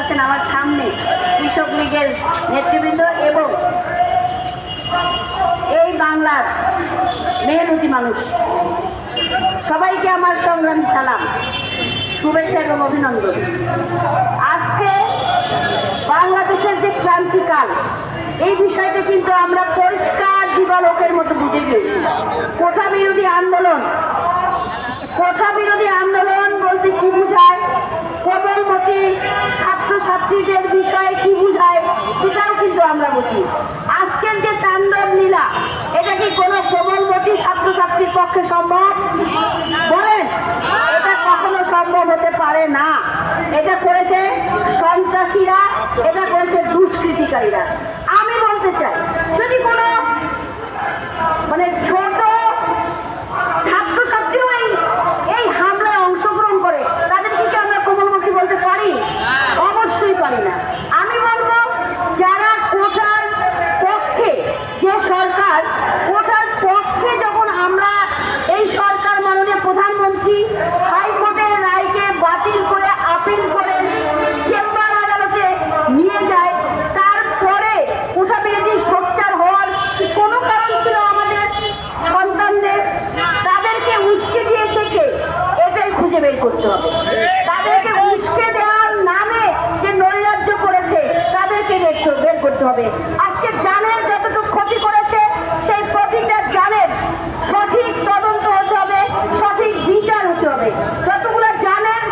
আছেন আমার সামনে কৃষক লীগের নেতৃবৃন্দ এবং এই বাংলার মেহনতি মানুষ। সবাইকে আমার সংগ্রামী সালাম, শুভেচ্ছা এবং অভিনন্দন। আজকে বাংলাদেশের যে ক্রান্তিকাল, এই বিষয়টা কিন্তু আমরা পরিষ্কার দিবালোকের মতো বুঝে গিয়েছি কোঠা বিরোধী আন্দোলন কোঠা বিরোধী আন্দোলন বলতে কি বোঝায়? কোমলমতি ছাত্রছাত্রীদের বিষয়ে কি বুঝায়, সেটাও কিন্তু আমরা বুঝি। আজকের যে তাণ্ডব লীলা, এটা কি কোনো কোমলমতি ছাত্রছাত্রীর পক্ষে সম্ভব? বলেন, এটা কখনো সম্ভব হতে পারে না। এটা করেছে সন্ত্রাসীরা, এটা করেছে দুষ্কৃতিকারীরা আমি বলতে চাই যদি কোনো মানে ছোট ছাত্রছাত্রীও এই এই হামলায় অংশগ্রহণ করে তাদেরকে কি আমরা কোমলমুখী বলতে পারি অবশ্যই পারি না আমি বলব যারা কোটার পক্ষে যে কোটার পক্ষে যখন আমরা এই সরকার মাননীয় প্রধানমন্ত্রী হাইকোর্টের রায়কে বাতিল করে আপিল করে চেম্বার আদালতে নিয়ে যায়, তারপরে কোঠা বিরোধী সোচ্চার হওয়ার কোনো কারণ ছিল আমাদের সন্তানদের? তাদেরকে উস্কে দিয়েছে কে? এটাই খুঁজে বের করতে হবে। তাদেরকে উস্কে দেওয়ার নামে যে নৈরাজ্য করেছে, তাদেরকে বের করতে হবে। আজকে জানেন যতটুকু ক্ষতি করেছে সেই প্রতিটা জানেন সঠিক তদন্ত হতে হবে সঠিক বিচার হতে হবে যতগুলো জানেন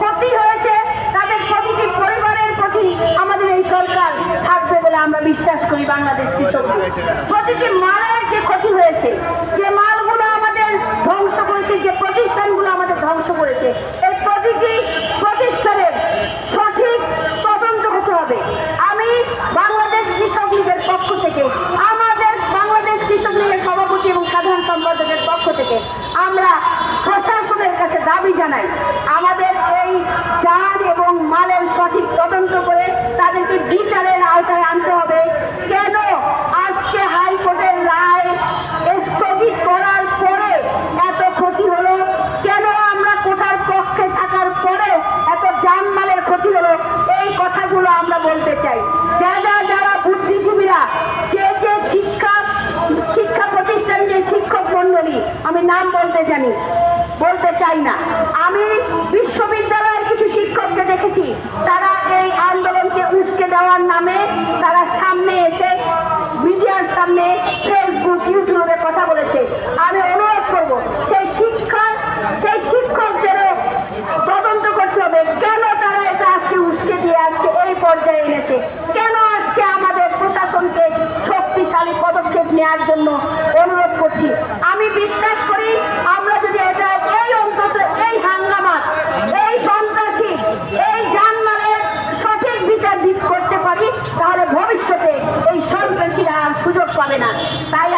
ক্ষতি হয়েছে তাদের প্রতিটি পরিবারের প্রতি আমাদের এই সরকার থাকবে বলে আমরা বিশ্বাস করি বাংলাদেশ কৃষক প্রতিটি মালের যে ক্ষতি হয়েছে, যে মালগুলো আমাদের ধ্বংস করেছে, যে প্রতিষ্ঠানগুলো আমাদের ধ্বংস করেছে, এই প্রতিটি প্রতিষ্ঠানের সঠিক তদন্ত হতে হবে। আমি বাংলাদেশ কৃষক লীগের পক্ষ থেকে, আমাদের বাংলাদেশ কৃষক লীগের সভাপতি এবং সাধারণ সম্পাদকের পক্ষ থেকে আমরা প্রশাসনের কাছে দাবি জানাই, আমাদের এই চাঁদ এবং মালের সঠিক তদন্ত করে তাদেরকে বিচারের আওতায় আনতে হবে কেন আজকে হাইকোর্টের রায় স্থগিত করার পরে এত ক্ষতি হলো কেন আমরা কোটার পক্ষে থাকার পরে এত জানমালের ক্ষতি হলো এই কথাগুলো আমরা বলতে চাই যারা যারা বুদ্ধিজীবীরা যে যে শিক্ষা শিক্ষা প্রতিষ্ঠান যে শিক্ষক মন্ডলী আমি নাম বলতে জানি, বলতে চাই না। আমি বিশ্ববিদ্যালয়ের কিছু শিক্ষককে দেখেছি, তারা এই আন্দোলনকে উস্কে দেওয়ার নামে তারা সামনে এসে মিডিয়ার সামনে ফেসবুক ইউটিউবে কথা বলেছে আমি অনুরোধ করব সেই শিক্ষা সেই শিক্ষকদেরও তদন্ত করতে হবে কেন তারা এটা আজকে উস্কে দিয়ে আজকে এই পর্যায়ে এনেছে কেন আজকে আমাদের প্রশাসনকে শক্তিশালী পদক্ষেপ নেওয়ার জন্য অনুরোধ করছি। আমি বিশ্বাস করি আমরা যদি এটা এই অন্তত এই হাঙ্গামা এই সন্ত্রাসী, এই জানমালের সঠিক বিচার করতে পারি, তাহলে ভবিষ্যতে এই সন্ত্রাসীরা আর সুযোগ পাবে না। তাই